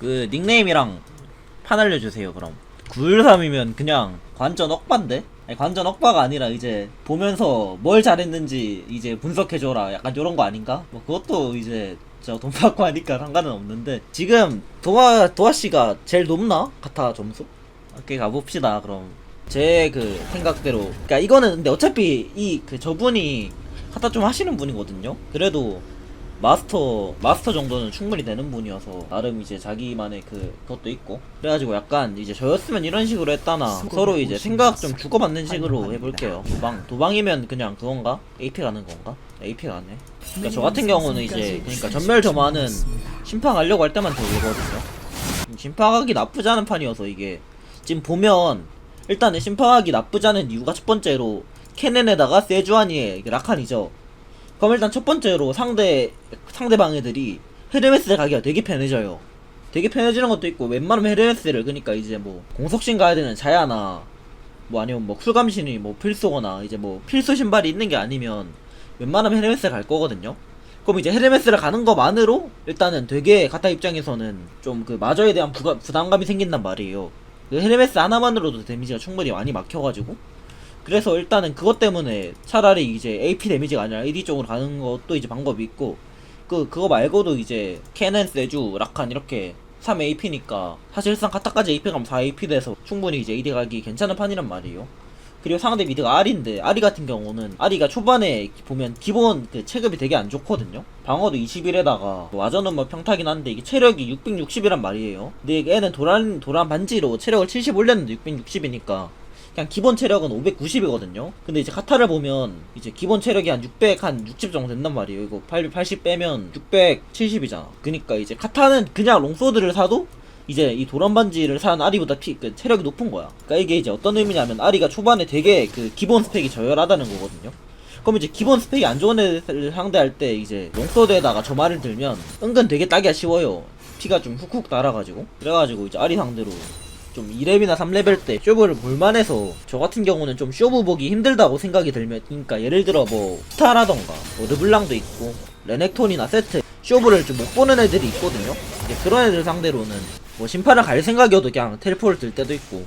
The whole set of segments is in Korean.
그 닉네임이랑 판 알려주세요 그럼 913이면 그냥 관전 억반데? 아니 관전 억바가 아니라 이제 보면서 뭘 잘했는지 이제 분석해줘라 약간 요런 거 아닌가? 뭐 그것도 이제 저돈 받고 하니까 상관은 없는데 지금 도화 도화씨가 제일 높나? 카타 점수? 오케이 가봅시다 그럼 제 그 생각대로 그니까 이거는 근데 어차피 이 그 저분이 카타 좀 하시는 분이거든요 그래도 마스터 마스터 정도는 충분히 되는 분이어서 나름 이제 자기만의 그 그것도 있고. 그래가지고 약간 이제 저였으면 이런 식으로 했다나 서로 이제 생각 좀 주고받는 식으로 해볼게요. 도방 도방이면 그냥 그건가? AP 가는 건가? AP 가네 그러니까 저 같은 경우는 이제 그러니까 전멸 점화는 심판 가려고 할 때만 들거든요. 심판하기 나쁘지 않은 판이어서 이게. 지금 보면 일단은 심판하기 나쁘지 않은 이유가 첫 번째로 캐넨에다가 세주아니의 라칸이죠 그럼 일단 첫 번째로 상대 상대방 애들이 헤르메스를 가기가 되게 편해져요. 되게 편해지는 것도 있고 웬만하면 헤르메스를 그러니까 이제 뭐 공속신 가야 되는 자야나 뭐 아니면 뭐 쿨감신이 뭐 필수거나 이제 뭐 필수 신발이 있는 게 아니면 웬만하면 헤르메스 갈 거거든요. 그럼 이제 헤르메스를 가는 것만으로 일단은 되게 가타 입장에서는 좀 그 마저에 대한 부가, 부담감이 생긴단 말이에요. 그 헤르메스 하나만으로도 데미지가 충분히 많이 막혀가지고 그래서 일단은 그것 때문에 차라리 이제 AP 데미지가 아니라 AD 쪽으로 가는 것도 이제 방법이 있고 그 그거 말고도 이제 캐넨, 세주, 라칸 이렇게 3AP니까 사실상 카타까지 AP 가면 4AP 돼서 충분히 이제 AD 가기 괜찮은 판이란 말이에요. 그리고 상대 미드가 아리인데 아리 같은 경우는 아리가 초반에 보면 기본 그 체급이 되게 안 좋거든요. 방어도 21에다가 와저는 뭐 평타긴 한데 이게 체력이 660이란 말이에요. 근데 얘는 도란 도란 반지로 체력을 70 올렸는데 660이니까 그냥 기본 체력은 590이거든요. 근데 이제 카타를 보면 이제 기본 체력이 한 600, 한 60 정도 된단 말이에요. 이거 8, 80 빼면 670이잖아. 그니까 이제 카타는 그냥 롱소드를 사도 이제 이 도란 반지를 산 아리보다 피, 그 체력이 높은 거야. 그러니까 이게 이제 어떤 의미냐면 아리가 초반에 되게 그 기본 스펙이 저열하다는 거거든요. 그럼 이제 기본 스펙이 안 좋은 애들을 상대할 때 이제 롱소드에다가 저 말을 들면 은근 되게 따기가 쉬워요. 피가 좀 훅훅 날아가지고. 그래가지고 이제 아리 상대로 좀 2렙이나 3레벨 때 쇼부를 볼만해서 저 같은 경우는 좀 쇼부 보기 힘들다고 생각이 들면 그러니까 예를 들어 뭐 스타라던가 뭐 르블랑도 있고 레넥톤이나 세트 쇼부를 좀 못 보는 애들이 있거든요. 이제 그런 애들 상대로는 뭐 심판을 갈 생각이어도 그냥 텔포를 들 때도 있고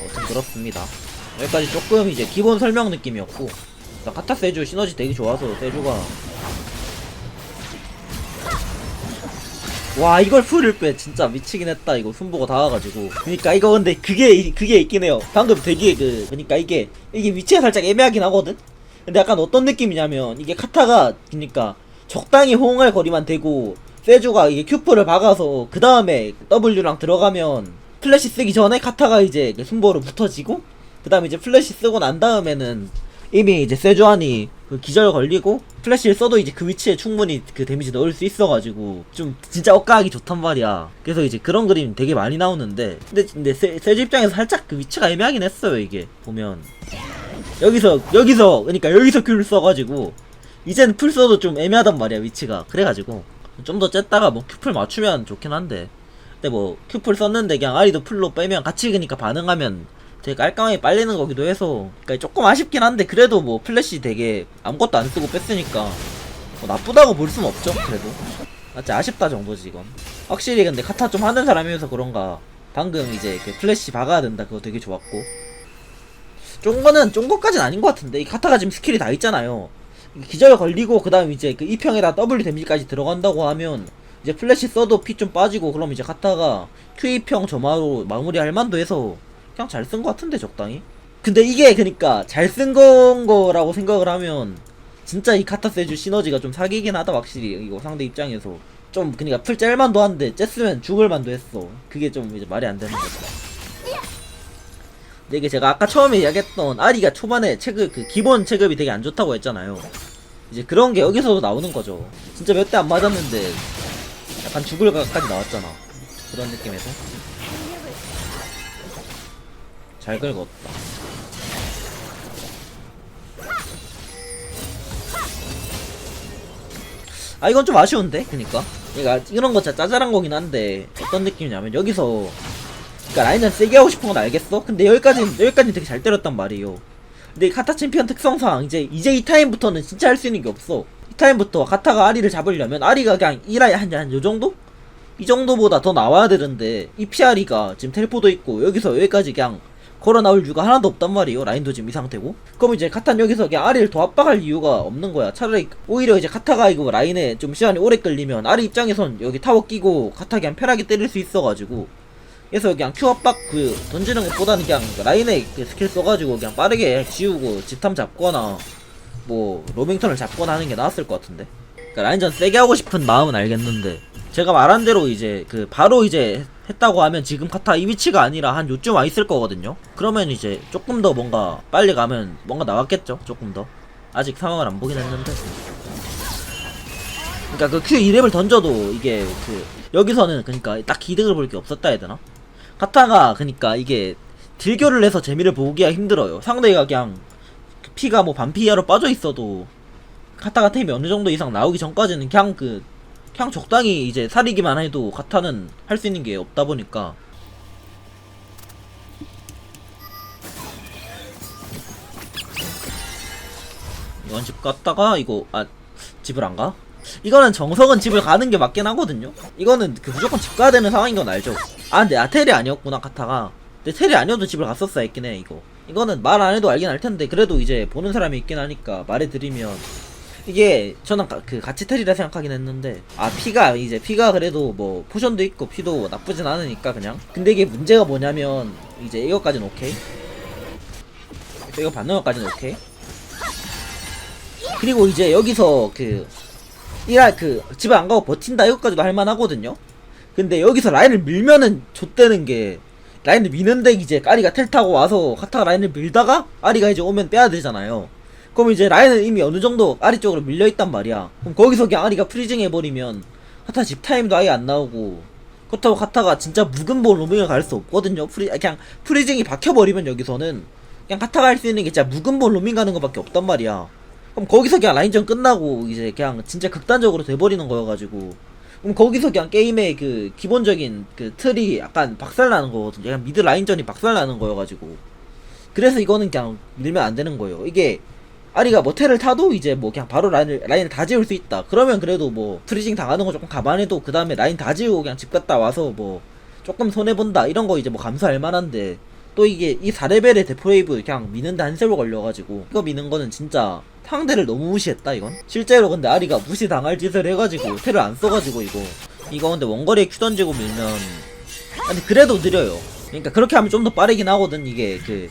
아무튼 그렇습니다. 여기까지 조금 이제 기본 설명 느낌이었고 일단 카타 세주 시너지 되게 좋아서 세주가 와 이걸 풀을 빼. 진짜 미치긴 했다 이거. 순보가 닿아가지고. 그니까 이거 근데 그게 이- 그게 있긴 해요. 방금 되게 그 그니까 이게 이게 위치가 살짝 애매하긴 하거든? 근데 약간 어떤 느낌이냐면 이게 카타가 그니까 적당히 호응할 거리만 되고 세주가 이게 큐프를 박아서 그 다음에 W랑 들어가면 플래시 쓰기 전에 카타가 이제 그 순보로 붙어지고 그 다음에 이제 플래시 쓰고 난 다음에는 이미 이제 세주안이 그 기절 걸리고 플래시를 써도 이제 그 위치에 충분히 그 데미지 넣을 수 있어가지고 좀 진짜 억까하기 좋단 말이야. 그래서 이제 그런 그림 되게 많이 나오는데 근데 근데 세, 세주 입장에서 살짝 그 위치가 애매하긴 했어요 이게 보면. 여기서 여기서 그러니까 여기서 큐를 써가지고 이젠 풀 써도 좀 애매하단 말이야 위치가. 그래가지고 좀더 쬐다가 뭐 큐풀 맞추면 좋긴 한데. 근데 뭐 큐풀 썼는데 그냥 아리도 풀로 빼면 같이 그니까 반응하면 되게 깔끔하게 빨리는 거기도 해서 그러니까 조금 아쉽긴 한데 그래도 뭐 플래시 되게 아무것도 안 쓰고 뺐으니까 뭐 나쁘다고 볼 순 없죠 그래도. 맞지? 아쉽다 정도지 이건. 확실히 근데 카타 좀 하는 사람이어서 그런가. 방금 이제 그 플래시 박아야 된다. 그거 되게 좋았고. 쫑거는 쫑거까지는 아닌 것 같은데. 이 카타가 지금 스킬이 다 있잖아요. 기절 걸리고 그 다음 이제 그 2평에다 W 데미지까지 들어간다고 하면 이제 플래시 써도 피 좀 빠지고 그럼 이제 카타가 Q2평 점화로 마무리할 만도 해서 그냥 잘쓴것 같은데 적당히? 근데 이게 그니까 잘 쓴 건 거라고 생각을 하면 진짜 이 카타 세주 시너지가 좀 사기긴 하다 확실히. 이거 상대 입장에서. 좀 그니까 풀 짤만도 한데 쬐으면 죽을 만도 했어. 그게 좀 이제 말이 안 되는 거죠 근데 이게 제가 아까 처음에 이야기했던 아리가 초반에 체급 그 기본 체급이 되게 안 좋다고 했잖아요. 이제 그런 게 여기서도 나오는 거죠. 진짜 몇 대 안 맞았는데 약간 죽을 각까지 나왔잖아. 그런 느낌에서 잘 긁었다. 아 이건 좀 아쉬운데? 그니까. 얘가 이런 거 진짜 짜잘한 거긴 한데 어떤 느낌이냐면 여기서 그니까 라인은 세게 하고 싶은 건 알겠어? 근데 여기까지 여기까지 되게 잘 때렸단 말이에요. 근데 이 카타 챔피언 특성상 이제 이제 이 타임부터는 진짜 할 수 있는 게 없어. 이 타임부터 카타가 아리를 잡으려면 아리가 그냥 이 라인 한요 정도? 이 정도보다 더 나와야 되는데 이 피아리가 지금 텔포도 있고 여기서 여기까지 그냥 걸어 나올 이유가 하나도 없단 말이에요. 라인도 지금 이 상태고. 그럼 이제 카탄 여기서 그냥 아리를 더 압박할 이유가 없는 거야. 차라리 오히려 이제 카타가 이거 라인에 좀 시간이 오래 끌리면 아리 입장에선 여기 타워 끼고 카타 그냥 편하게 때릴 수 있어가지고. 그래서 그냥 큐 압박 그 던지는 것보다는 그냥 라인에 그 스킬 써가지고 그냥 빠르게 지우고 집탐 잡거나 뭐 로밍턴을 잡거나 하는 게 나았을 것 같은데. 그러니까 라인전 세게 하고 싶은 마음은 알겠는데 제가 말한 대로 이제 그 바로 이제 했다고 하면 지금 카타 이 위치가 아니라 한 요쯤 와 있을 거거든요. 그러면 이제 조금 더 뭔가 빨리 가면 뭔가 나왔겠죠? 조금 더. 아직 상황을 안 보긴 했는데. 그러니까 그 Q 2렙을 던져도 이게 그 여기서는 그러니까 딱 기득을 볼 게 없었다 해야 되나? 카타가 그러니까 이게 딜교를 해서 재미를 보기가 힘들어요. 상대가 그냥 그 피가 뭐 반피 이하로 빠져 있어도 카타가 템이 어느 정도 이상 나오기 전까지는 그냥 그 그냥 적당히 이제 사리기만 해도 카타는 할 수 있는 게 없다 보니까 이건 집 갔다가 이거 아 집을 안 가? 이거는 정석은 집을 가는 게 맞긴 하거든요. 이거는 그 무조건 집 가야 되는 상황인 건 알죠. 아 근데 아텔이 아니었구나 카타가. 근데 텔이 아니어도 집을 갔었어야 했긴 해 이거. 이거는 말 안 해도 알긴 알 텐데 그래도 이제 보는 사람이 있긴 하니까 말해드리면 이게 저는 가- 그 같이 텔이라 생각하긴 했는데 아 피가 이제 피가 그래도 뭐 포션도 있고 피도 나쁘진 않으니까 그냥. 근데 이게 문제가 뭐냐면 이제 이거까지는 오케이. 이거 받는 것까지는 오케이. 그리고 이제 여기서 그 이라 그 집에 안 가고 버틴다 이것까지도 할만하거든요. 근데 여기서 라인을 밀면은 좆되는 게 라인을 미는데 이제 아리가 텔 타고 와서 카타가 라인을 밀다가 아리가 이제 오면 빼야 되잖아요 그럼 이제 라인은 이미 어느 정도 아리 쪽으로 밀려 있단 말이야. 그럼 거기서 그냥 아리가 프리징 해버리면 카타 집 타임도 아예 안 나오고 그렇다고 카타가 진짜 묵은 볼 로밍을 갈 수 없거든요. 프리 아, 그냥 프리징이 박혀버리면 여기서는 그냥 카타가 할 수 있는 게 진짜 묵은 볼 로밍 가는 것밖에 없단 말이야. 그럼 거기서 그냥 라인전 끝나고 이제 그냥 진짜 극단적으로 돼버리는 거여가지고 그럼 거기서 그냥 게임의 그 기본적인 그 틀이 약간 박살나는 거거든요. 그냥 미드 라인전이 박살나는 거여가지고 그래서 이거는 그냥 밀면 안 되는 거예요. 이게 아리가 뭐 텔을 타도 이제 뭐 그냥 바로 라인을 라인을 다 지울 수 있다. 그러면 그래도 뭐 프리징 당하는 거 조금 감안해도 그 다음에 라인 다 지우고 그냥 집 갔다 와서 뭐 조금 손해 본다. 이런 거 이제 뭐 감수할 만한데 또 이게 이 4레벨의 데프레이브 그냥 미는데 한 세월 걸려가지고 이거 미는 거는 진짜 상대를 너무 무시했다 이건? 실제로 근데 아리가 무시 당할 짓을 해가지고 텔을 안 써가지고 이거. 이거 근데 원거리에 큐 던지고 밀면 아니 그래도 느려요. 그러니까 그렇게 하면 좀 더 빠르긴 하거든 이게 그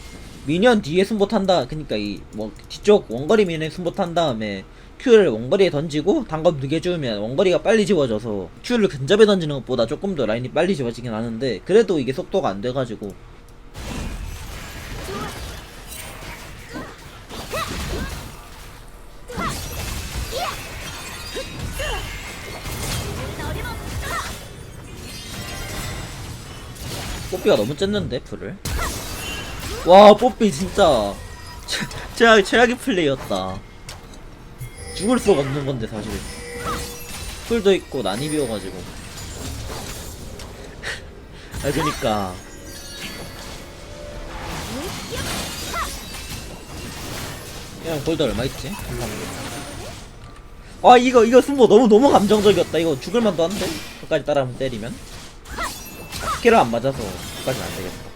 미니언 뒤에 순보 탄 다 그니까 이 뭐 뒤쪽 원거리 미니언 순보 탄 다음에 Q를 원거리에 던지고 단검 두개 주면 원거리가 빨리 지워져서 Q를 근접에 던지는 것보다 조금 더 라인이 빨리 지워지긴 하는데 그래도 이게 속도가 안 돼가지고. 뽀삐가 너무 쨌는데 풀을 와 뽀삐 진짜. 최, 최악, 최악의 플레이였다. 죽을 수가 없는 건데 사실 풀도 있고 난입이어가지고. 아 그니까. 형 골드 얼마 있지? 아 이거 이거 승부 너무 너무 감정적이었다. 이거 죽을만도 한데? 끝까지 따라하면 때리면? 스킬을 안 맞아서 끝까지는 안 되겠다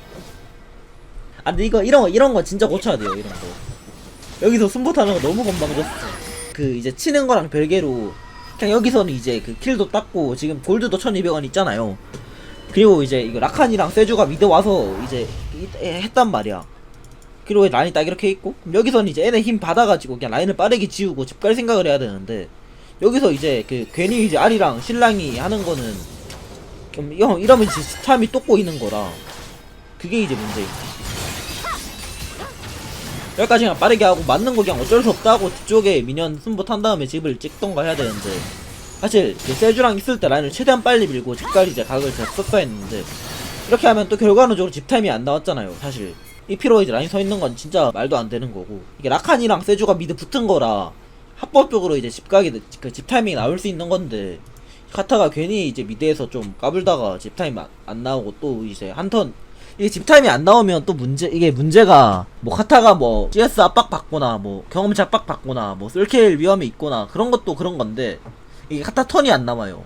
아 근데 이거 이런 거 이런 거 진짜 고쳐야 돼요 이런 거. 여기서 타는 거 너무 건방졌어. 그 이제 치는 거랑 별개로 그냥 여기서는 이제 그 킬도 땄고 지금 골드도 1200원 있잖아요. 그리고 이제 이거 라칸이랑 세주가 미드 와서 이제 이- 했단 말이야. 그리고 라인이 딱 이렇게 있고? 여기서는 이제 얘네 힘 받아가지고 그냥 라인을 빠르게 지우고 집 갈 생각을 해야 되는데 여기서 이제 그 괜히 이제 아리랑 신랑이 하는 거는 좀형 이러면 이제 스탐이 또 꼬이는 거라 그게 이제 문제임 여기까지 그냥 빠르게 하고 맞는 거 그냥 어쩔 수 없다고 뒤쪽에 미니언 순보 탄 다음에 집을 찍던가 해야 되는데. 사실 그 세주랑 있을 때 라인을 최대한 빨리 밀고 집까지 이제 각을 잘 썼어야 했는데. 이렇게 하면 또 결과론적으로 집 타임이 안 나왔잖아요 사실. 이 피로 이제 라인 서 있는 건 진짜 말도 안 되는 거고. 이게 라칸이랑 세주가 미드 붙은 거라 합법적으로 이제 집 가게 그집 타이밍이 나올 수 있는 건데. 카타가 괜히 이제 미드에서 좀 까불다가 집 타임 안, 안 나오고 또 이제 한 턴 이게 집 타임이 안 나오면 또 문제 이게 문제가 뭐 카타가 뭐 CS 압박 받거나 뭐 경험치 압박 받거나 뭐 쓸킬 위험이 있거나 그런 것도 그런 건데 이게 카타 턴이 안 남아요.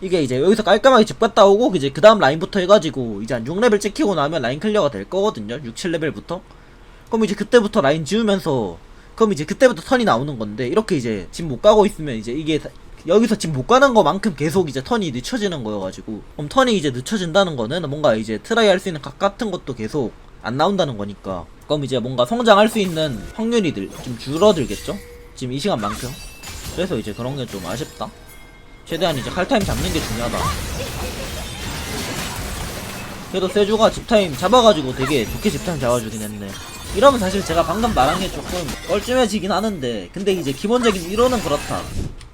이게 이제 여기서 깔끔하게 집 갔다 오고 이제 그 다음 라인부터 해가지고 이제 한 6레벨 찍히고 나면 라인 클리어가 될 거거든요. 6, 7레벨부터. 그럼 이제 그때부터 라인 지우면서 그럼 이제 그때부터 턴이 나오는 건데 이렇게 이제 집 못 가고 있으면 이제 이게 다- 여기서 집못 가는 거만큼 계속 이제 턴이 늦춰지는 거여가지고. 그럼 턴이 이제 늦춰진다는 거는 뭔가 이제 트라이 할 수 있는 각 같은 것도 계속 안 나온다는 거니까. 그럼 이제 뭔가 성장할 수 있는 확률이 늘, 좀 줄어들겠죠? 지금 이 시간만큼? 그래서 이제 그런 게 좀 아쉽다. 최대한 이제 칼타임 잡는 게 중요하다. 그래도 세주가 집타임 잡아가지고 되게 좋게 집타임 잡아주긴 했네 이러면 사실 제가 방금 말한 게 조금 뻘쭘해지긴 하는데 근데 이제 기본적인 이론은 그렇다.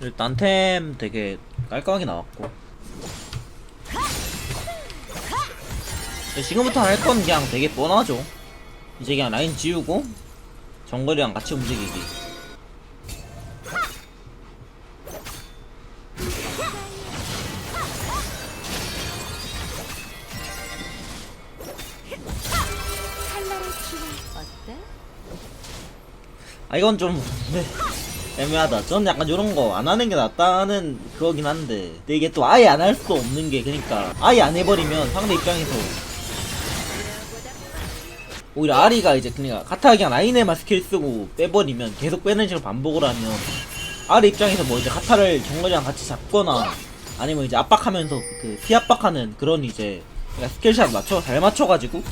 일단 템 되게 깔끔하게 나왔고. 지금부터 할 건 그냥 되게 뻔하죠. 이제 그냥 라인 지우고 정글이랑 같이 움직이기 아 이건 좀 네, 애매하다. 전 약간 이런 거 안 하는 게 낫다는 그거긴 한데 근데 이게 또 아예 안 할수 없는 게 그러니까 아예 안 해버리면 상대 입장에서 오히려 아리가 이제 그러니까 카타 그냥 라인에만 스킬 쓰고 빼버리면 계속 빼는 식으로 반복을 하면 아리 입장에서 뭐 이제 카타를 정글이랑 같이 잡거나 아니면 이제 압박하면서 그 피압박하는 그런 이제 그러니까 스킬샷 맞춰 잘 맞춰가지고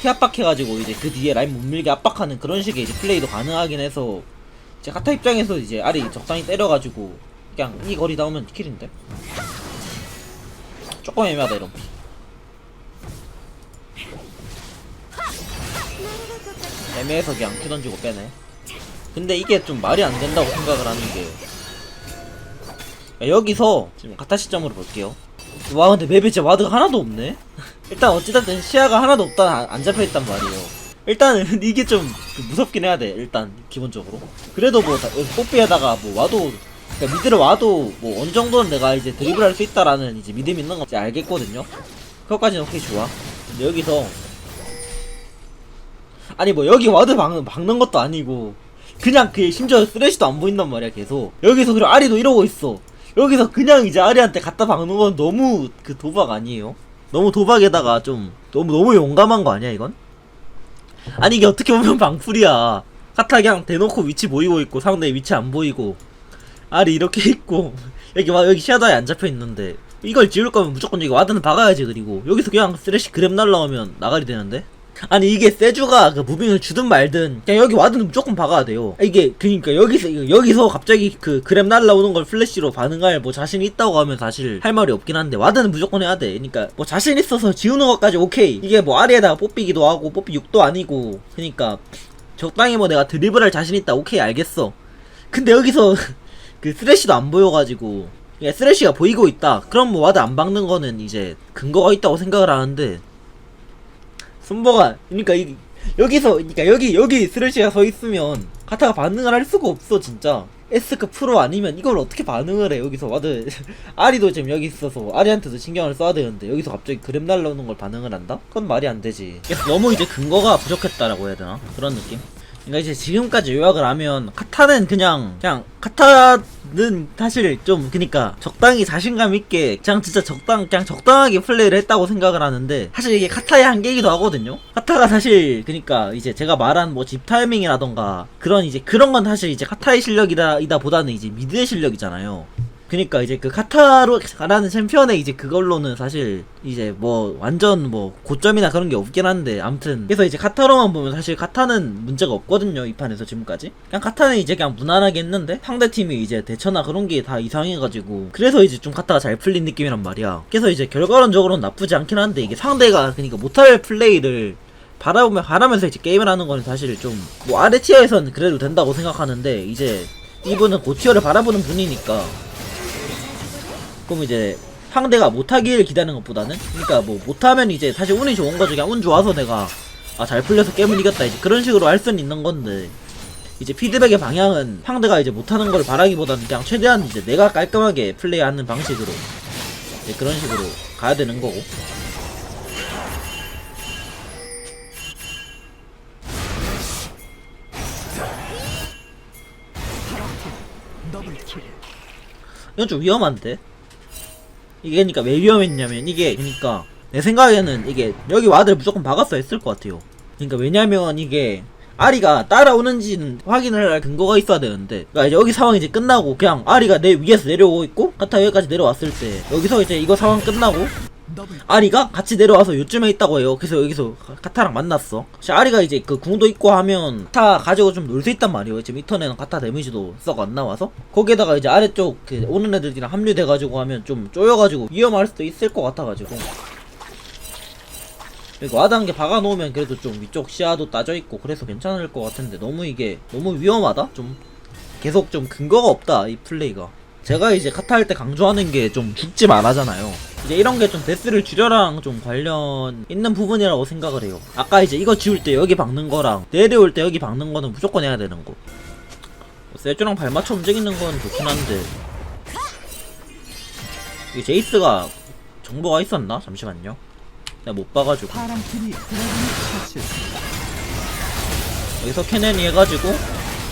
피 압박해가지고 이제 그 뒤에 라인 못 밀게 압박하는 그런 식의 이제 플레이도 가능하긴 해서 이제 카타 입장에서 이제 아리 적당히 때려가지고 그냥 이 거리 나오면 킬인데? 조금 애매하다 이런 피. 애매해서 그냥 키 던지고 빼네. 근데 이게 좀 말이 안 된다고 생각을 하는 게 야, 여기서 지금 카타 시점으로 볼게요. 와 근데 맵에 진짜 와드가 하나도 없네 일단 어찌됐든 시야가 하나도 없다 안- 안 잡혀있단 말이에요. 일단은 이게 좀그 무섭긴 해야 돼 일단 기본적으로. 그래도 뭐 뽀삐에다가 뭐 와도 그러니까 미드를 와도 뭐 어느 정도는 내가 이제 드리블 할 수 있다라는 이제 믿음이 있는 거 이제 알겠거든요. 그것까지는 오케이 좋아. 근데 여기서 아니 뭐 여기 와드 박, 박는 것도 아니고 그냥 그 심지어 쓰레쉬도 안 보인단 말이야 계속. 여기서 그리고 아리도 이러고 있어. 여기서 그냥 이제 아리한테 갖다 박는 건 너무 그 도박 아니에요? 너무 도박에다가 좀 너무 너무 용감한 거 아니야 이건? 아니 이게 어떻게 보면 방풀이야. 카타 그냥 대놓고 위치 보이고 있고 상대 위치 안 보이고 아리 이렇게 있고 여기 와 여기 시야다에 안 잡혀 있는데 이걸 지울 거면 무조건 여기 와드는 박아야지 그리고. 여기서 그냥 쓰레쉬 그랩 날라오면 나가리 되는데 아니 이게 세주가 그 무빙을 주든 말든 그냥 여기 와드는 무조건 박아야 돼요. 이게 그니까 여기서 여기서 갑자기 그 그랩 날라오는 걸 플래시로 반응할 뭐 자신이 있다고 하면 사실 할 말이 없긴 한데 와드는 무조건 해야 돼. 그니까 뭐 자신 있어서 지우는 것까지 오케이. 이게 뭐 아래에다가 뽑히기도 하고 뽑히 6도 아니고 그니까 적당히 뭐 내가 드리블할 자신 있다. 오케이 알겠어. 근데 여기서 그 쓰레쉬도 안 보여가지고 야 쓰레쉬가 보이고 있다. 그럼 뭐 와드 안 박는 거는 이제 근거가 있다고 생각을 하는데 순보가 그러니까 이 여기서 그러니까 여기 여기 쓰레쉬가 서 있으면 카타가 반응을 할 수가 없어 진짜. S급 프로 아니면 이걸 어떻게 반응을 해 여기서. 와드 아리도 지금 여기 있어서 아리한테도 신경을 써야 되는데 여기서 갑자기 그램 날라오는 걸 반응을 한다? 그건 말이 안 되지. 너무 이제 근거가 부족했다라고 해야 되나? 그런 느낌 그러니까 이제 지금까지 요약을 하면 카타는 그냥 그냥 카타는 사실 좀 그니까 적당히 자신감 있게 그냥 진짜 적당 그냥 적당하게 플레이를 했다고 생각을 하는데 사실 이게 카타의 한계이기도 하거든요. 카타가 사실 그니까 이제 제가 말한 뭐 집 타이밍이라던가 그런 이제 그런 건 사실 이제 카타의 실력이다 이다 보다는 이제 미드의 실력이잖아요. 그니까 이제 그 카타로 가라는 챔피언의 이제 그걸로는 사실 이제 뭐 완전 뭐 고점이나 그런 게 없긴 한데 아무튼 그래서 이제 카타로만 보면 사실 카타는 문제가 없거든요 이 판에서 지금까지. 그냥 카타는 이제 그냥 무난하게 했는데 상대 팀이 이제 대처나 그런 게 다 이상해가지고 그래서 이제 좀 카타가 잘 풀린 느낌이란 말이야. 그래서 이제 결과론적으로는 나쁘지 않긴 한데 이게 상대가 그니까 못할 플레이를 바라보면 바라면서 이제 게임을 하는 거는 사실 좀 뭐 아래 티어에서는 그래도 된다고 생각하는데 이제 이분은 고티어를 바라보는 분이니까 그럼 이제 상대가 못하기를 기다리는 것보다는 그러니까 뭐 못하면 이제 사실 운이 좋은 거죠. 그냥 운 좋아서 내가 아 잘 풀려서 게임을 이겼다. 이제 그런 식으로 할 수는 있는 건데 이제 피드백의 방향은 상대가 이제 못하는 걸 바라기보다는 그냥 최대한 이제 내가 깔끔하게 플레이하는 방식으로 그런 식으로 가야 되는 거고. 이건 좀 위험한데 이게 그러니까 왜 위험했냐면 이게 그러니까 내 생각에는 이게 여기 와드를 무조건 박았어야 했을 것 같아요. 그러니까 왜냐면 이게 아리가 따라오는지는 확인을 할 근거가 있어야 되는데 그러니까 이제 여기 상황이 이제 끝나고 그냥 아리가 내 위에서 내려오고 있고 카타 여기까지 내려왔을 때 여기서 이제 이거 상황 끝나고 아리가 같이 내려와서 요쯤에 있다고 해요. 그래서 여기서 카- 카타랑 만났어. 사실 아리가 이제 그 궁도 있고 하면 카타 가지고 좀 놀 수 있단 말이에요. 지금 이 턴에는 카타 데미지도 썩 안 나와서 거기에다가 이제 아래쪽 그 오는 애들이랑 합류돼가지고 하면 좀 쪼여가지고 위험할 수도 있을 것 같아가지고. 그리고 개 박아놓으면 그래도 좀 위쪽 시야도 따져 있고 그래서 괜찮을 것 같은데 너무 이게 너무 위험하다. 좀 계속 좀 근거가 없다 이 플레이가. 제가 이제 카타 할 때 강조하는 게 좀 죽지 말아잖아요. 이제 이런 게 좀 데스를 줄여랑 좀 관련 있는 부분이라고 생각을 해요. 아까 이제 이거 지울 때 여기 박는 거랑 내려올 때 여기 박는 거는 무조건 해야 되는 거. 세주랑 발맞춰 움직이는 건 좋긴 한데. 이게 제이스가 정보가 있었나? 잠시만요. 내가 못 봐가지고. 여기서 캐넨이 해가지고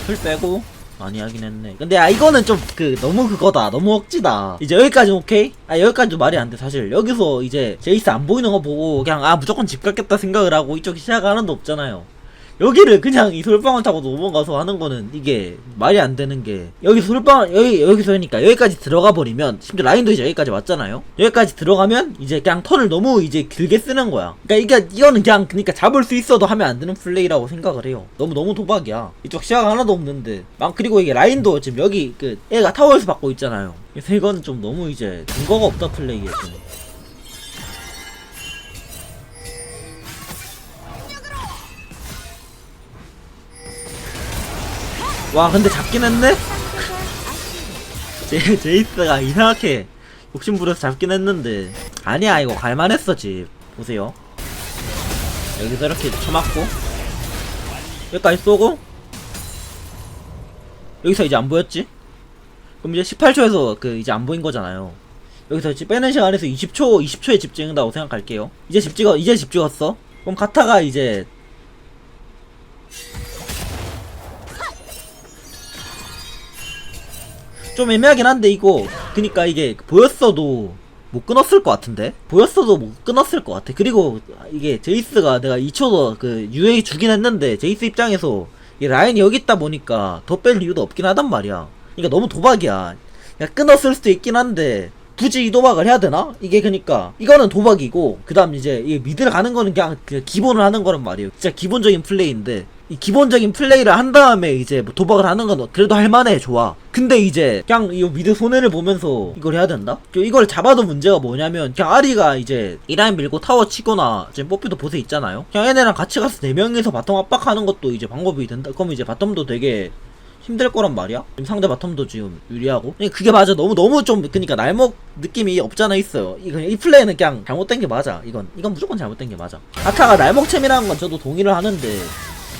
풀 빼고 많이 하긴 했네. 근데 아 이거는 좀 그 너무 그거다. 너무 억지다. 이제 여기까지 오케이? 아 여기까지도 말이 안 돼 사실. 여기서 이제 제이스 안 보이는 거 보고 그냥 아 무조건 집 갔겠다 생각을 하고 이쪽 시야가 하나도 없잖아요 여기를 그냥 이 솔방울 타고 넘어가서 하는 거는 이게 말이 안 되는 게 여기 솔방 여기 여기서 하니까 여기까지 들어가 버리면 심지어 라인도 이제 여기까지 왔잖아요. 여기까지 들어가면 이제 그냥 턴을 너무 이제 길게 쓰는 거야. 그러니까 이게 이거는 그냥 그러니까 잡을 수 있어도 하면 안 되는 플레이라고 생각을 해요. 너무 너무 도박이야. 이쪽 시야가 하나도 없는데. 막 그리고 이게 라인도 지금 여기 그 애가 타워에서 받고 있잖아요. 그래서 이거는 좀 너무 이제 근거가 없다 플레이에 좀 와 근데 잡긴 했네? 제, 제이스가 이상하게 욕심부려서 잡긴 했는데. 아니야 이거 갈만했어 집. 보세요. 여기서 이렇게 쳐맞고. 여기까지 쏘고. 여기서 이제 안 보였지? 그럼 이제 18초에서 그 이제 안 보인 거잖아요. 여기서 빼는 시간에서 20초 20초에 집 찍는다고 생각할게요. 이제 집 찍어 이제 집 찍었어? 그럼 카타가 이제 좀 애매하긴 한데 이거 그니까 이게 보였어도 못 끊었을 것 같은데? 보였어도 못 끊었을 것 같아. 그리고 이게 제이스가 내가 2초도 그 유에 주긴 했는데 제이스 입장에서 이 라인이 여기 있다 보니까 더 뺄 이유도 없긴 하단 말이야. 그러니까 너무 도박이야. 그냥 끊었을 수도 있긴 한데 굳이 이 도박을 해야 되나? 이게 그니까 이거는 도박이고 그 다음 이제 이 미드를 가는 거는 그냥, 그냥 기본을 하는 거란 말이에요. 진짜 기본적인 플레이인데 이 기본적인 플레이를 한 다음에 이제 뭐 도박을 하는 건 그래도 할만해 좋아 근데 이제 그냥 이 미드 손해를 보면서 이걸 해야 된다? 그 이걸 잡아도 문제가 뭐냐면 그냥 아리가 이제 이라인 밀고 타워 치거나 지금 뽀삐도 보세 있잖아요 그냥 얘네랑 같이 가서 4명이서 바텀 압박하는 것도 이제 방법이 된다 그럼 이제 바텀도 되게 힘들 거란 말이야. 지금 상대 바텀도 지금 유리하고. 그게 맞아. 너무 너무 좀 그러니까 날먹 느낌이 없잖아 있어요. 이, 이 플레이는 그냥 잘못된 게 맞아. 이건 이건 무조건 잘못된 게 맞아. 카타가 날먹챔이라는 건 저도 동의를 하는데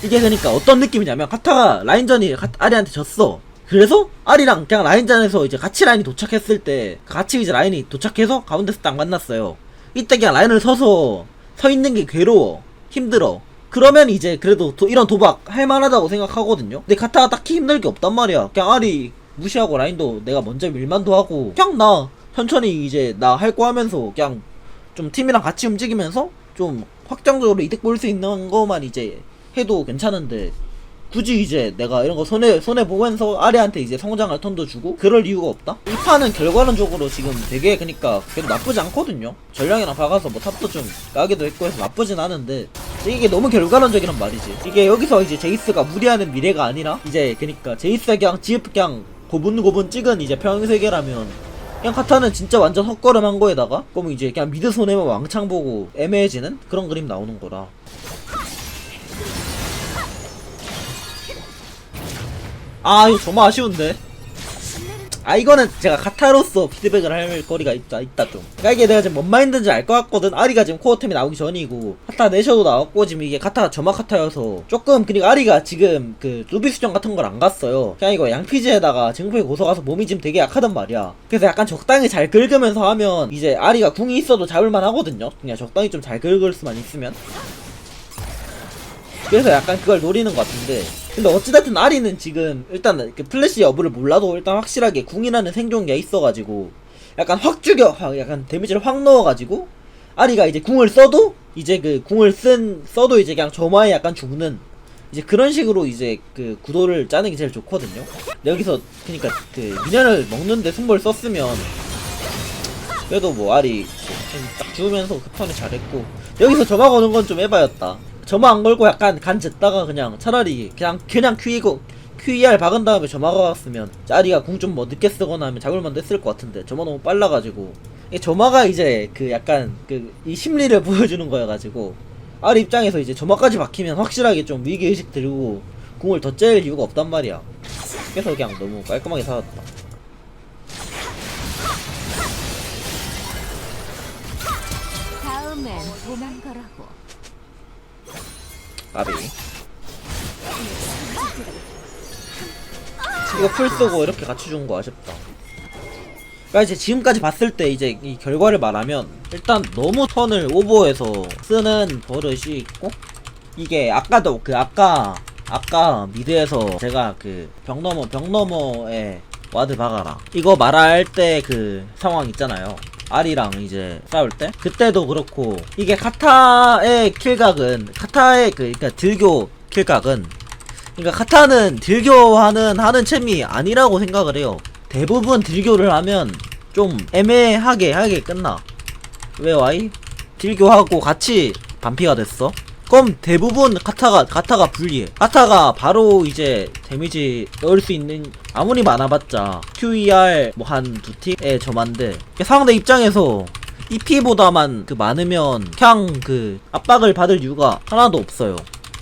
이게 그러니까 어떤 느낌이냐면 카타가 라인전이 카- 아리한테 졌어. 그래서 아리랑 그냥 라인전에서 이제 같이 라인이 도착했을 때 같이 이제 라인이 도착해서 가운데서 딱 만났어요. 이때 그냥 라인을 서서 서 있는 게 괴로워. 힘들어. 그러면 이제 그래도 도- 이런 도박 할만하다고 생각하거든요. 근데 카타가 딱히 힘들 게 없단 말이야. 그냥 아리 무시하고 라인도 내가 먼저 밀만도 하고 그냥 나 천천히 이제 나 할 거 하면서 그냥 좀 팀이랑 같이 움직이면서 좀 확정적으로 이득 볼 수 있는 거만 이제 해도 괜찮은데 굳이 이제 내가 이런 거 손해 손해 보면서 아리한테 이제 성장할 턴도 주고 그럴 이유가 없다. 이 판은 결과론적으로 지금 되게 그러니까 그래도 나쁘지 않거든요. 전령이랑 박아서 뭐 탑도 좀 까기도 했고 해서 나쁘진 않은데 이게 너무 결과론적이란 말이지. 이게 여기서 이제 제이스가 무리하는 미래가 아니라 이제 그러니까 제이스가 그냥 지읍 그냥 고분고분 찍은 이제 평세계라면 그냥 카타는 진짜 완전 헛걸음한 거에다가 그럼 이제 그냥 미드 손해만 왕창 보고 애매해지는 그런 그림 나오는 거라. 아 이거 정말 아쉬운데. 아 이거는 제가 카타로서 피드백을 할 거리가 있다 있다 좀. 그러니까 이게 내가 지금 뭔 마인드인지 알 것 같거든. 아리가 지금 코어템이 나오기 전이고. 카타 내셔도 나왔고 지금 이게 카타가 점화 카타여서. 조금 그리고 아리가 지금 그 루비 수정 같은 걸 안 갔어요. 그냥 이거 양피지에다가 증폭에 고서 가서 몸이 지금 되게 약하단 말이야. 그래서 약간 적당히 잘 긁으면서 하면 이제 아리가 궁이 있어도 잡을만 하거든요. 그냥 적당히 좀 잘 긁을 수만 있으면 그래서 약간 그걸 노리는 것 같은데 근데 어찌됐든 아리는 지금 일단 그 플래시 여부를 몰라도 일단 확실하게 궁이라는 생존기가 있어가지고 약간 확 죽여 확 약간 데미지를 확 넣어가지고 아리가 이제 궁을 써도 이제 그 궁을 쓴 써도 이제 그냥 점화에 약간 죽는 이제 그런 식으로 이제 그 구도를 짜는 게 제일 좋거든요. 여기서 그러니까 그 미녀를 먹는데 승부를 썼으면 그래도 뭐 아리 좀딱 죽으면서 그 턴에 잘했고 여기서 점화 거는 건 좀 해봐였다. 점화 안 걸고 약간 간 쟀다가 그냥 차라리 그냥 그냥 퀴고 QER 박은 다음에 점화가 왔으면 아리가 궁 좀 뭐 늦게 쓰거나 하면 잡을만 됐을 것 같은데 점화 너무 빨라가지고. 이 점화가 이제 그 약간 그 이 심리를 보여주는 거여가지고 아리 입장에서 이제 점화까지 박히면 확실하게 좀 위기의식 들고 궁을 더 째릴 이유가 없단 말이야. 그래서 그냥 너무 깔끔하게 살았다. 다음엔 도망가라고. 아비. 이거 풀 쓰고 이렇게 같이 준 거 아쉽다. 그러니까 이제 지금까지 봤을 때 이제 이 결과를 말하면 일단 너무 턴을 오버해서 쓰는 버릇이 있고 이게 아까도 그 아까 아까 미드에서 제가 그벽 넘어에 와드 박아라. 이거 말할 때 그 상황 있잖아요 아리랑 이제 싸울 때 그때도 그렇고 이게 카타의 킬각은 카타의 그 그러니까 딜교 킬각은 그러니까 카타는 딜교하는 하는 챔이 아니라고 생각을 해요. 대부분 딜교를 하면 좀 애매하게 하게 끝나. 왜 와이? 딜교하고 같이 반피가 됐어. 그럼 대부분 카타가 카타가 불리해. 카타가 바로 이제 데미지 넣을 수 있는 아무리 많아봤자 QER 뭐 한 두 틱의 저만데 상대 입장에서 EP보다만 그 많으면 그냥 그 압박을 받을 이유가 하나도 없어요.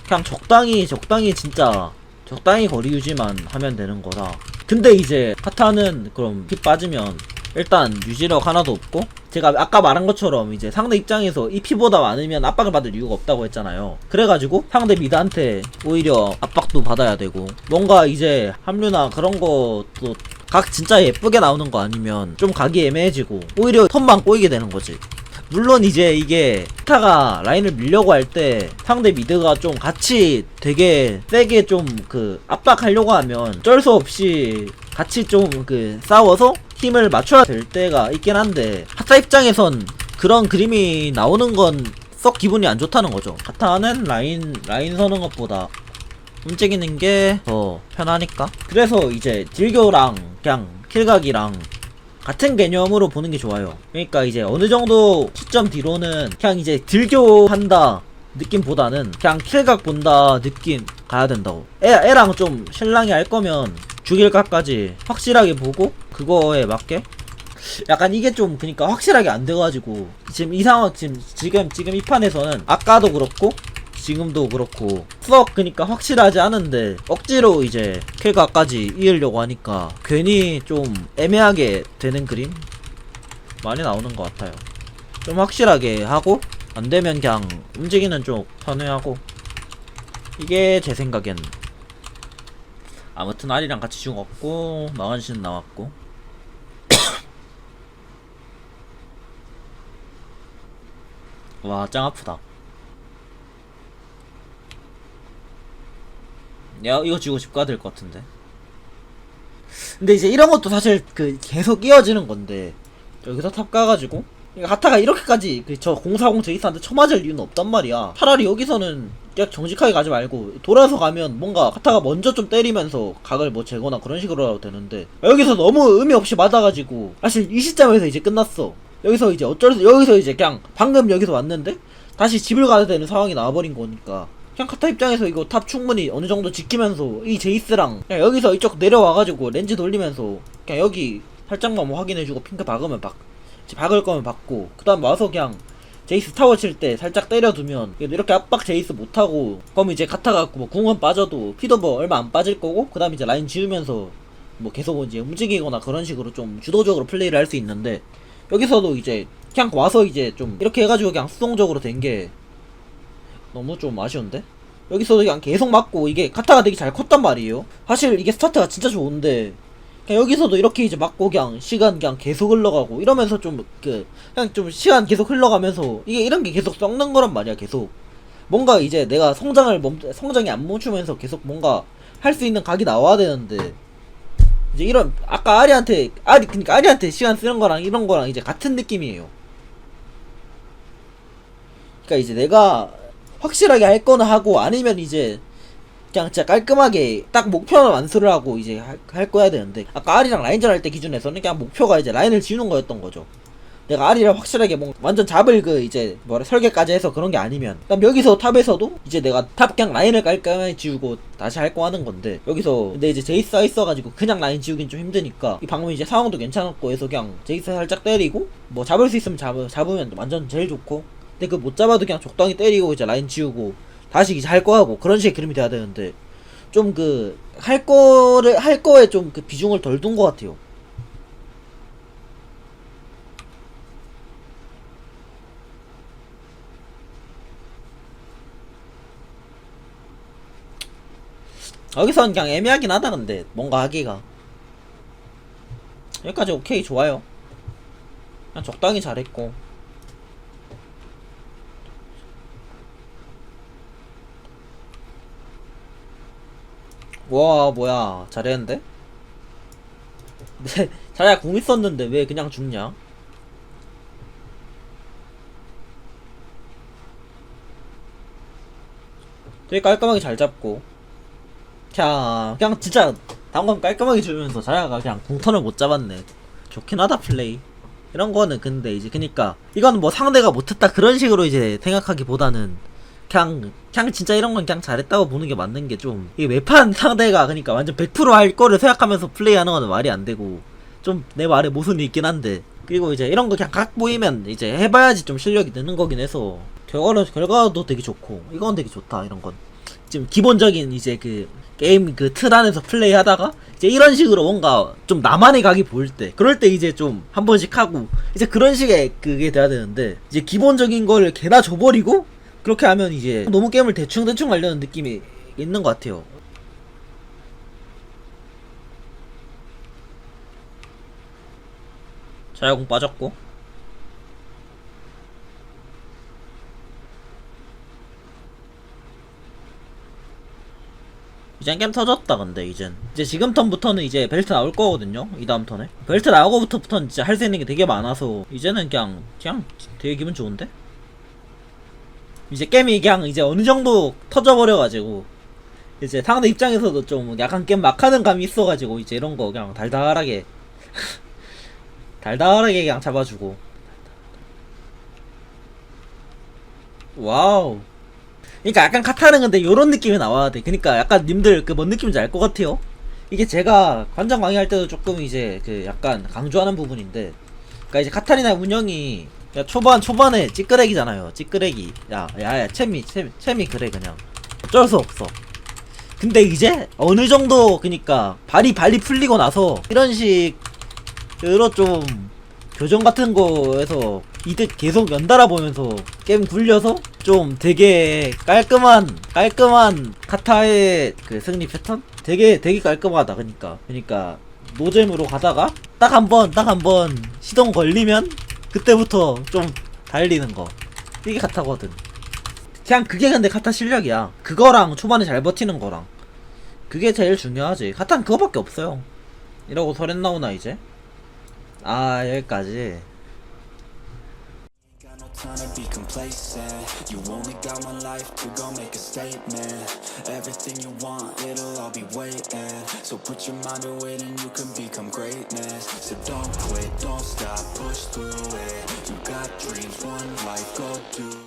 그냥 적당히 적당히 진짜 적당히 거리 유지만 하면 되는 거라 근데 이제 카타는 그럼 피 빠지면 일단 유지력 하나도 없고 제가 아까 말한 것처럼 이제 상대 입장에서 이 피보다 많으면 압박을 받을 이유가 없다고 했잖아요. 그래가지고 상대 미드한테 오히려 압박도 받아야 되고 뭔가 이제 합류나 그런 것도 각 진짜 예쁘게 나오는 거 아니면 좀 각이 애매해지고 오히려 턴만 꼬이게 되는 거지. 물론 이제 이게 타가 라인을 밀려고 할 때 상대 미드가 좀 같이 되게 세게 좀 그 압박하려고 하면 쩔 수 없이 같이 좀 그 싸워서 힘을 맞춰야 될 때가 있긴 한데 하타 입장에선 그런 그림이 나오는 건 썩 기분이 안 좋다는 거죠. 하타는 라인 라인 서는 것보다 움직이는 게 더 편하니까. 그래서 이제 딜교랑 그냥 킬각이랑 같은 개념으로 보는 게 좋아요. 그러니까 이제 어느 정도 시점 뒤로는 그냥 이제 딜교한다 느낌보다는 그냥 킬각 본다 느낌 가야 된다고. 애, 애랑 좀 신랑이 할 거면 죽일 각까지 확실하게 보고 그거에 맞게? 약간 이게 좀 그니까 확실하게 안 돼가지고 지금 이 상황 지금 지금 지금 이 판에서는 아까도 그렇고 지금도 그렇고 썩 그니까 확실하지 않은데 억지로 이제 킬각까지 이으려고 하니까 괜히 좀 애매하게 되는 그림 많이 나오는 것 같아요. 좀 확실하게 하고 안 되면 그냥 움직이는 쪽 선회하고 이게 제 생각엔 아무튼 아리랑 같이 죽었고 마간신 나왔고. 와 짱 아프다. 야 이거 지고 집 가야 될 것 같은데. 근데 이제 이런 것도 사실 그 계속 이어지는 건데 여기서 탑 가가지고 그러니까 하타가 이렇게까지 그 저 040 제이스한테 쳐맞을 이유는 없단 말이야. 차라리 여기서는 그냥 정직하게 가지 말고 돌아서 가면 뭔가 하타가 먼저 좀 때리면서 각을 뭐 재거나 그런 식으로 해도 되는데 여기서 너무 의미 없이 맞아가지고 사실 이 시점에서 이제 끝났어. 여기서 이제 어쩔 수 여기서 이제 그냥 방금 여기서 왔는데 다시 집을 가야 되는 상황이 나와버린 거니까 그냥 카타 입장에서 이거 탑 충분히 어느 정도 지키면서 이 제이스랑 그냥 여기서 이쪽 내려와가지고 렌즈 돌리면서 그냥 여기 살짝만 뭐 확인해주고 핑크 박으면 박 박을 거면 박고 그 다음 와서 그냥 제이스 타워 칠 때 살짝 때려두면 이렇게 압박 제이스 못하고 그럼 이제 카타가 뭐 궁은 빠져도 피도 뭐 얼마 안 빠질 거고 그 다음 이제 라인 지우면서 뭐 계속 이제 움직이거나 그런 식으로 좀 주도적으로 플레이를 할 수 있는데 여기서도 이제 그냥 와서 이제 좀 이렇게 해가지고 그냥 수동적으로 된 게 너무 좀 아쉬운데? 여기서도 그냥 계속 맞고 이게 카타가 되게 잘 컸단 말이에요. 사실 이게 스타트가 진짜 좋은데 여기서도 이렇게 이제 맞고 그냥 시간 그냥 계속 흘러가고 이러면서 좀 그 그냥 좀 시간 계속 흘러가면서 이게 이런 게 계속 썩는 거란 말이야 계속 뭔가 이제 내가 성장을 멈 성장이 안 멈추면서 계속 뭔가 할 수 있는 각이 나와야 되는데 이제 이런 아까 아리한테 아리 그러니까 아리한테 시간 쓰는 거랑 이런 거랑 이제 같은 느낌이에요. 그러니까 이제 내가 확실하게 할 거는 하고 아니면 이제 그냥 진짜 깔끔하게 딱 목표만 완수를 하고 이제 할, 할 거야 되는데 아까 아리랑 라인전 할 때 기준에서는 그냥 목표가 이제 라인을 지우는 거였던 거죠. 내가 아리를 확실하게 뭐 완전 잡을 그 이제 뭐라 설계까지 해서 그런 게 아니면 그럼 여기서 탑에서도 이제 내가 탑 그냥 라인을 깔끔하게 지우고 다시 할 거 하는 건데 여기서 근데 이제 제이스가 있어가지고 그냥 라인 지우긴 좀 힘드니까 이 방금 이제 상황도 괜찮았고 해서 그냥 제이스 살짝 때리고 뭐 잡을 수 있으면 잡, 잡으면 완전 제일 좋고 근데 그 못 잡아도 그냥 적당히 때리고 이제 라인 지우고 다시 이제 할 거 하고 그런 식의 그림이 돼야 되는데 좀 그 할 거를 할 거에 좀 그 비중을 덜 둔 것 같아요. 여기선 그냥 애매하긴 하다 근데. 뭔가 하기가. 여기까지 오케이 좋아요. 그냥 적당히 잘했고 와 뭐야 잘했는데? 네, 자야 공 있었는데 왜 그냥 죽냐? 되게 깔끔하게 잘 잡고 그냥 그냥 진짜 방금 깔끔하게 주면서 자야가 그냥 공턴을 못 잡았네 좋긴 하다 플레이 이런 거는 근데 이제 그니까 이거는 뭐 상대가 못했다 그런 식으로 이제 생각하기보다는 그냥 그냥 진짜 이런 건 그냥 잘했다고 보는 게 맞는 게 좀 이게 외판 상대가 그니까 완전 100%할 거를 생각하면서 플레이하는 거는 말이 안 되고 좀 내 말에 모순이 있긴 한데 그리고 이제 이런 거 그냥 각 보이면 이제 해봐야지 좀 실력이 느는 거긴 해서 결과는 결과도 되게 좋고 이건 되게 좋다 이런 건. 지금 기본적인 이제 그 게임 그 틀 안에서 플레이 하다가 이제 이런 식으로 뭔가 좀 나만의 각이 보일 때 그럴 때 이제 좀 한 번씩 하고 이제 그런 식의 그게 돼야 되는데 이제 기본적인 걸 개나 줘버리고 그렇게 하면 이제 너무 게임을 대충대충 하려는 느낌이 있는 것 같아요. 자야공 빠졌고. 이젠 게임 터졌다 근데 이젠. 이제 지금 턴부터는 이제 벨트 나올 거거든요 이 다음 턴에. 벨트 나오고부터부터는 진짜 할 수 있는 게 되게 많아서 이제는 그냥 그냥 되게 기분 좋은데 이제 게임이 그냥 이제 어느 정도 터져버려가지고 이제 상대 입장에서도 좀 약간 게임 막하는 감이 있어가지고 이제 이런 거 그냥 달달하게 달달하게 그냥 잡아주고. 와우. 그러니까 약간 카타는 근데 요런 느낌이 나와야 돼. 그러니까 약간 님들 그 뭔 느낌인지 알 것 같아요. 이게 제가 관장 강의할 때도 조금 이제 그 약간 강조하는 부분인데 그러니까 이제 카타리나 운영이 야 초반 초반에 찌끄레기잖아요. 찌끄레기. 야야야 채미 채미 채미 그래 그냥. 어쩔 수 없어. 근데 이제 어느 정도 그니까 발이 발이 풀리고 나서 이런 식으로 좀 교정 같은 거에서 이득 계속 연달아 보면서 게임 굴려서 좀 되게 깔끔한 깔끔한 카타의 그 승리 패턴? 되게 되게 깔끔하다 그니까. 그니까 노잼으로 가다가 딱 한 번 딱 한 번 시동 걸리면 그때부터 좀 달리는 거. 이게 카타거든. 그냥 그게 근데 카타 실력이야. 그거랑 초반에 잘 버티는 거랑. 그게 제일 중요하지. 카타는 그거밖에 없어요. 이러고 설엔 나오나 이제? 아 여기까지 time to be complacent. You only got one life to go make a statement. Everything you want, it'll all be waiting. So put your mind to it and you can become greatness. So don't quit, don't stop, push through it. You got dreams, one life, go do